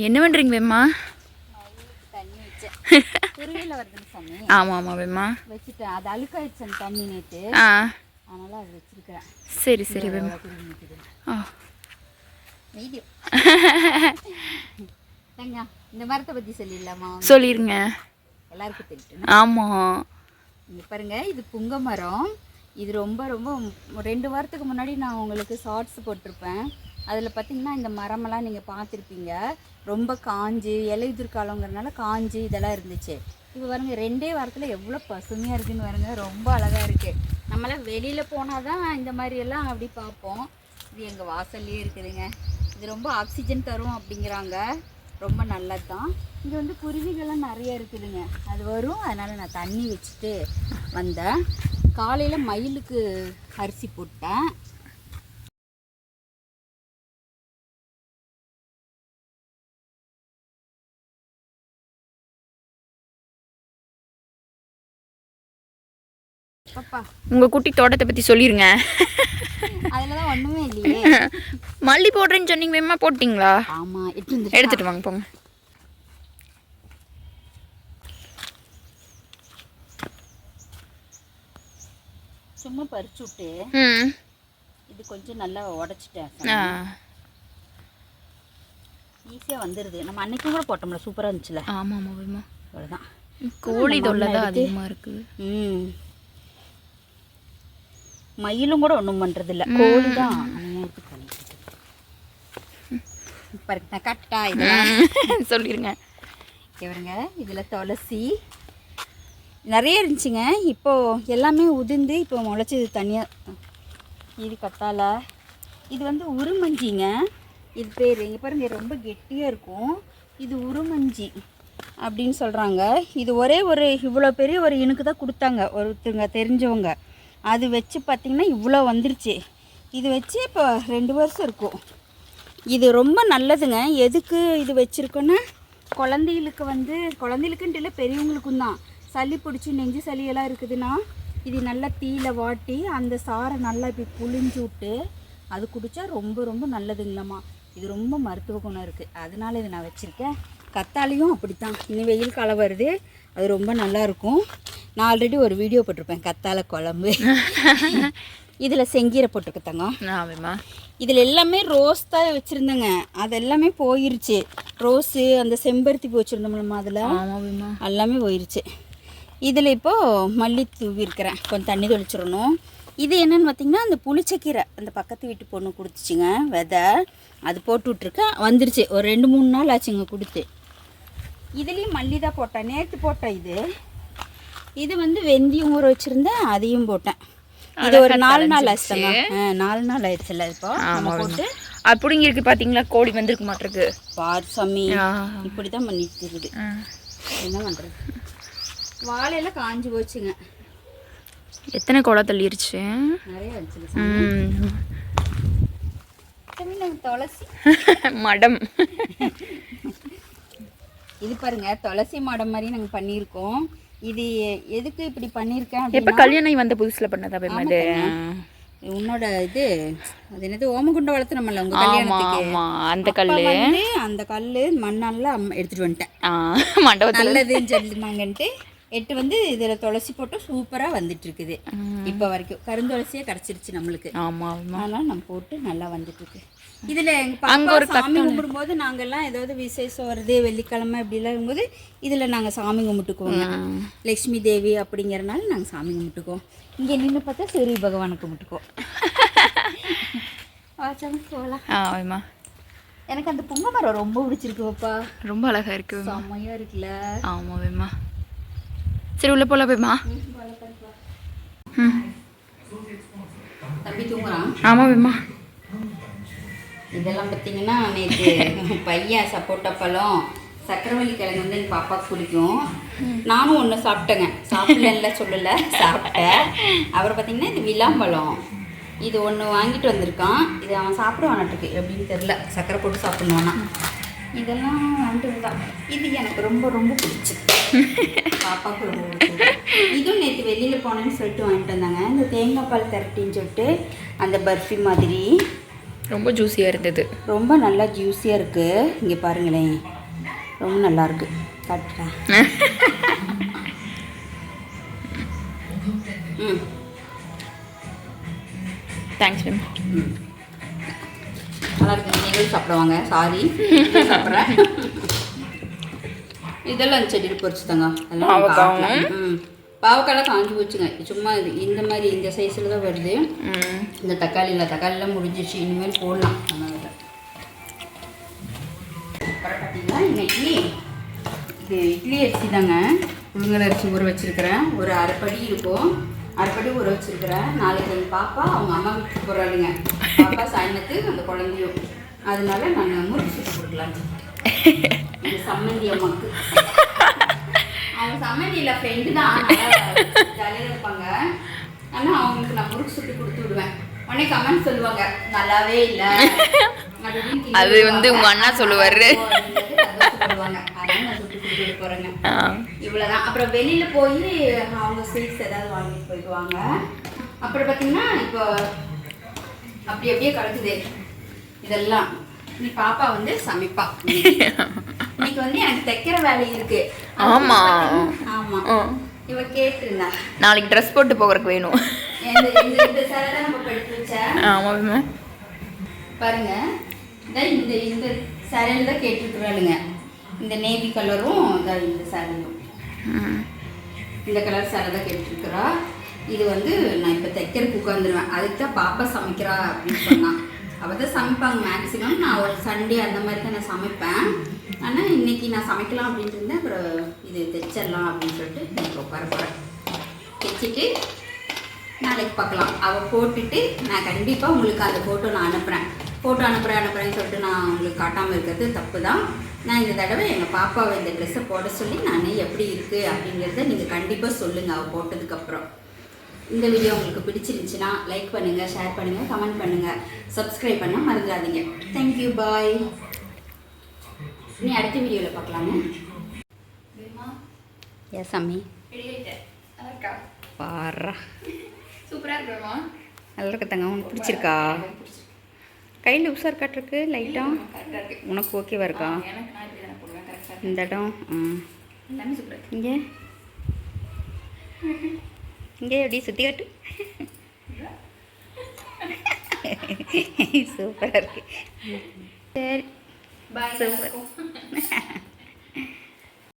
என்ன பண்ணுறீங்க வேம்மா? தண்ணி வச்சேன் குருவியில் வருதுன்னு சாமி ஆமாம் ஆமாம் வேம்மா. வச்சுட்டேன். அது அழுக்காயிடுச்சு அந்த தண்ணி நேற்று ஆ. அதனால அது வச்சிருக்கிறேன். சரி சரி வேம்மா. ஆ. இந்த மரத்தை பற்றி சொல்லிடலாமா? சொல்லிடுங்க எல்லாருக்கும் தெரியும் ஆமாம் இங்கே பாருங்க இது புங்க மரம். இது ரொம்ப ரொம்ப ரெண்டு வாரத்துக்கு முன்னாடி நான் உங்களுக்கு ஷார்ட்ஸ் போட்டிருப்பேன். அதில் பார்த்தீங்கன்னா இந்த மரமெல்லாம் நீங்கள் பார்த்துருப்பீங்க. ரொம்ப காஞ்சி இலையுதிர் காலங்கிறதுனால காஞ்சி இதெல்லாம் இருந்துச்சு. இப்போ பாருங்கள் ரெண்டே வாரத்தில் எவ்வளோ பசுமையாக இருக்குன்னு பாருங்க ரொம்ப அழகாக இருக்குது நம்மளாம் வெளியில் போனால் தான் இந்த மாதிரியெல்லாம் அப்படி பார்ப்போம். இது எங்கள் வாசல்லையே இருக்குதுங்க. இது ரொம்ப ஆக்சிஜன் தரும் அப்படிங்கிறாங்க. ரொம்ப நல்லது தான் இங்கே வந்து குருவிகள்லாம் நிறைய இருக்குதுங்க. அது வரும் அதனால் நான் தண்ணி வச்சுட்டு வந்தேன். காலையில் மயிலுக்கு அரிசி போட்டேன். உங்கள் குட்டி தோட்டத்தை ஒன்றுமே இல்லையே. மல்லி போடுறேன்னு சொன்னீங்க வேம்மா போட்டிங்களா? எடுத்துட்டு வாங்க போங்க. சும்மா பறிச்சு விட்டு இது கொஞ்சம் நல்லா உடச்சிட்டேன் ஆ. ஈஸியாக வந்துடுது நம்ம அன்னைக்கும் கூட போட்டோம்ல சூப்பராக இருந்துச்சுல. ஆமாம் ஆமாம் வேம்மா அவ்வளோதான் கோழி தொல்லை தான் அதிகமாக இருக்குது. ம். மயிலும் கூட ஒன்றும் பண்ணுறதில்ல கோழி தான். பாருங்க நான் கட்டா இதெல்லாம்? சொல்லிடுங்க இவருங்க இதில் துளசி. நிறைய இருந்துச்சுங்க. இப்போ எல்லாமே உதிர்ந்து இப்போ முளைச்சி தனியாக இது கத்தால இது வந்து உருமஞ்சிங்க. இது பேர். இங்கே பாருங்க ரொம்ப கெட்டியாக இருக்கும். இது உருமஞ்சி அப்படின்னு சொல்கிறாங்க இது ஒரே ஒரு இவ்வளோ பெரிய ஒரு இனுக்கு தான் கொடுத்தாங்க. ஒருத்தங்க தெரிஞ்சவங்க. அது வச்சு பார்த்திங்கன்னா இவ்வளோ வந்துருச்சு. இது வச்சு இப்போ ரெண்டு வருஷம் இருக்கும். இது ரொம்ப நல்லதுங்க. எதுக்கு இது வச்சுருக்கோன்னா குழந்தைகளுக்கு வந்து குழந்தைகளுக்குன்ட்டு இல்லை பெரியவங்களுக்கும் தான். சளி பிடிச்சி நெஞ்சு சளியெல்லாம் இருக்குதுன்னா இது நல்லா தீயில வாட்டி அந்த சாறை நல்லா இப்படி புழிஞ்சு விட்டு அது குடித்தா ரொம்ப ரொம்ப நல்லதுங்களாம்மா. இது ரொம்ப மருத்துவ குணம் இருக்குது அதனால இதை நான் வச்சுருக்கேன். கத்தாழையும் அப்படித்தான். இன்னும் வெயில் காலம் வருது. அது ரொம்ப நல்லாயிருக்கும் நான் ஆல்ரெடி ஒரு வீடியோ போட்டிருப்பேன் கத்தாழை குழம்பு. இதில் செங்கீரை போட்டிருக்கத்தாங்க ஆ வேம்மா இதில் எல்லாமே ரோஸ் தான் வச்சுருந்தேங்க. அது எல்லாமே போயிருச்சு. ரோஸு அந்த செம்பருத்தி பூ வச்சுருந்தோம்லம்மா அதில். எல்லாமே போயிருச்சு. இதில் இப்போது மல்லி தூவி இருக்கிறேன். கொஞ்சம் தண்ணி தெளிச்சிடணும். இது என்னன்னு பார்த்தீங்கன்னா அந்த புளிச்சக்கீரை அந்த பக்கத்து வீட்டு பொண்ணு கொடுத்துச்சுங்க விதை. அது போட்டு விட்ருக்கேன் வந்துருச்சு. ஒரு ரெண்டு மூணு நாள் ஆச்சுங்க கொடுத்து. இதுலேயும் மல்லி தான் போட்டேன். நேற்று போட்டேன் இது. இது வந்து வெந்தயம் ஊற வச்சுருந்தேன் அதையும் போட்டேன். இது ஒரு நாலு நாள் ஆச்சுங்க. ஆ, நாலு நாள் ஆயிடுச்சுல்ல இப்போ. நம்ம போட்டு. அப்படிங்க இருக்கு பார்த்தீங்களா கோழி வந்திருக்க மாட்டிருக்கு. பார் சாமி ஆ. இப்படி தான் பண்ணிட்டு இருக்குது. என்ன பண்ணுறது வாழையெல்லாம் காஞ்சு போச்சுங்க. எத்தனை குடம் தள்ளிருச்சு? துளசி. மடம். இது பாருங்க துளசி மாடம் மாதிரி நாங்கள் பண்ணியிருக்கோம். இது எதுக்கு இப்படி பண்ணியிருக்கேன் எப்போ கல்யாணம் வந்த புதுசில் பண்ணதா வேம்மா இது உன்னோட இது அது என்னது ஓமகுண்டம் வளர்த்துனோம்ல உங்க கல்யாணத்துக்கு. அந்த அப்ப கல் வந்து அந்த கல் மண்ணெல்லாம் எடுத்துட்டு வந்துட்டேன். மண்டபத்தில். நல்லதுன்னு சொல்லிருந்தாங்கன்ட்டு எட்டு வந்து இதில் துளசி போட்டு சூப்பராக வந்துட்டு இருக்குது இப்போ வரைக்கும். கருந்துளசியே கிடச்சிருச்சு நம்மளுக்கு. ஆமா ஆமா. அதனால நம்ம போட்டு நல்லா வந்துட்டு இருக்கு இதில் எங்கள் ஒரு சாமி கும்பிடும்போது நாங்கெல்லாம் ஏதாவது விசேஷம் வருது வெள்ளிக்கிழமை இப்படிலாம் இருக்கும்போது இதில் நாங்கள் சாமி கும்பிட்டுக்குவோங்க. லக்ஷ்மி தேவி அப்படிங்கிறனால நாங்கள் சாமி கும்பிட்டுக்குவோம். இங்கே நின்று பார்த்தா சூரிய பகவானை கும்பிட்டுக்குவோம். போகலாம் எனக்கு அந்த புங்க மரம் ரொம்ப பிடிச்சிருக்கு பாப்பா. ரொம்ப அழகா இருக்கு. செம்மையாக இருக்குல்ல. ஆமா வேம்மா. சரி உள்ள போலாம் வேம்மா. ம். தம்பி தூங்குறான். ஆமா வேம்மா. இதெல்லாம் பார்த்தீங்கன்னா நேற்று பையன் சப்போட்டா பழம் சக்கரவள்ளி கிழங்கு வந்து எங்கள் பாப்பாவுக்கு பிடிக்கும் நானும் ஒன்று சாப்பிட்டேங்க. சாப்பிடல சொல்லலை. சாப்பிட்டேன். அப்புறம் பார்த்தீங்கன்னா இது விளாம்பழம். இது ஒன்று வாங்கிட்டு வந்திருக்கான். இது அவன் சாப்பிடுவானாட்டுக்கு. எப்படின்னு தெரில சக்கரை போட்டு சாப்பிடுவானா இதெல்லாம் வந்துட்டு தான் இது எனக்கு ரொம்ப ரொம்ப பிடிச்சிருக்கு பாப்பாவுக்கு ரொம்ப இதுவும் நேற்று வெளியில் போனேன்னு சொல்லிட்டு வாங்கிட்டு வந்தாங்க. இந்த தேங்காய் பால் திரட்டின்னு சொல்லிட்டு அந்த பர்ஃபி மாதிரி. ரொம்ப ஜூஸியாக இருந்தது. ரொம்ப நல்லா ஜூஸியாக இருக்குது இங்கே பாருங்களேன். ரொம்ப நல்லா இருக்கு. காட்டுறேன் ம். தேங்க்ஸ் மேம் நல்லா இருக்கு. நீங்களும் சாப்பிடுவாங்க சாரி சாப்பிட்றேன். இதெல்லாம் செடியில் பொறிச்சு தாங்க அதெல்லாம். ம். பாவக்காயெல்லாம் காஞ்சி போச்சுங்க. சும்மா இது இந்த மாதிரி இந்த சைஸில் தான் வருது. இந்த தக்காளி இல்லை தக்காளிலாம் முடிஞ்சிச்சு இனிமேல் போடலாம். இதில் அப்புறம் பார்த்தீங்கன்னா இன்னைக்கு இது இட்லி அரிசி தாங்க. புழுங்கல் அரிசி ஊற வச்சிருக்கிறேன். ஒரு அரைப்படி இருக்கும். அரைப்படி ஊற வச்சிருக்கிறேன். நாளைக்கு எங்கள் பாப்பா அவங்க அம்மா வீட்டுக்கு போகிறாளுங்க பாப்பா சாயந்தரத்துக்கு அந்த குழந்தையும். அதனால நான் முறுக்கு சுட்டு கொடுக்கலாம் சம்மந்தி அம்மாக்கு. அவங்க சம்மந்தி இல்லை ஃப்ரெண்டு தான் ஜாலியாக இருப்பாங்க. ஆனால் அவங்களுக்கு நான் முறுக்கு சுட்டு கொடுத்து விடுவேன். உடனே கமெண்ட் சொல்லுவாங்க நல்லாவே இல்லை. அது வந்து உங்க அண்ணா சொல்லுவாரு. இவ்வளோதான் அப்புறம் வெளியில் போய் அவங்க ஸ்வீட்ஸ் ஏதாவது வாங்கிட்டு போயிடுவாங்க. அப்புறம் பார்த்தீங்கன்னா இப்போ அப்படி அப்படியே கிடக்குது. இதெல்லாம். நீ பாப்பா வந்து சமைப்பா. இன்னைக்கு வந்து எனக்கு தைக்கிற வேலை இருக்கு. ஆமா. ஆமா. இவ கேட்டிருந்தா. நாளைக்கு ட்ரெஸ் போட்டு போகிறதுக்கு வேணும். மேம் பாருங்க. இந்த இந்த சேலையில் தான் கேட்டிருக்கிறாளுங்க. இந்த நேவி கலரும் இந்த சேலையும் ம். இந்த கலர் சேலை தான் கேட்டுருக்குறா. இது வந்து நான் இப்போ தைக்கிறதுக்கு உட்காந்துருவேன் அதுக்கு தான் பாப்பா சமைக்கிறா அப்படின்னு சொன்னான் அவள் தான் சமைப்பாங்க மேக்ஸிமம் நான் ஒரு சண்டே அந்த மாதிரி தான் நான் சமைப்பேன். ஆனால் இன்னைக்கு நான் சமைக்கலாம் அப்படின்ட்டு இருந்தேன். அப்புறம் இது தைச்சிடலாம் அப்படின்னு சொல்லிட்டு நான் இப்போ தைச்சிட்டு நாளைக்கு பார்க்கலாம். அவள் போட்டுட்டு நான் கண்டிப்பாக உங்களுக்கு அந்த ஃபோட்டோ நான் அனுப்புகிறேன் ஃபோட்டோ அனுப்புகிறேன் அனுப்புகிறேன்னு சொல்லிட்டு நான் உங்களுக்கு காட்டாமல் இருக்கிறது தப்பு தான் நான் இந்த தடவை எங்கள் பாப்பாவை இந்த ட்ரெஸ்ஸை போட சொல்லி நான் எப்படி இருக்குது அப்படிங்கிறத நீங்கள் கண்டிப்பாக சொல்லுங்கள் அவள் போட்டதுக்கப்புறம் இந்த வீடியோ உங்களுக்கு பிடிச்சிருந்துச்சுன்னா லைக் பண்ணுங்கள் ஷேர் பண்ணுங்கள் கமெண்ட் பண்ணுங்கள் சப்ஸ்கிரைப் பண்ண மறந்துடாதீங்க. தேங்க்யூ பாய் நீ அடுத்த வீடியோவில் பார்க்கலாங்க எஸ் அம்மி. பாரா. சூப்பராக இருக்குமா நல்லா இருக்கு தங்க உனக்கு பிடிச்சிருக்கா? கையில் உஷார் காட்டிருக்கு லைட்டாக உனக்கு ஓகேவா இருக்கா? இந்த இடம் ம். இங்கே? இங்கே எப்படி சுற்றி காட்டு? சூப்பராக இருக்கு. சரி பாய் Super.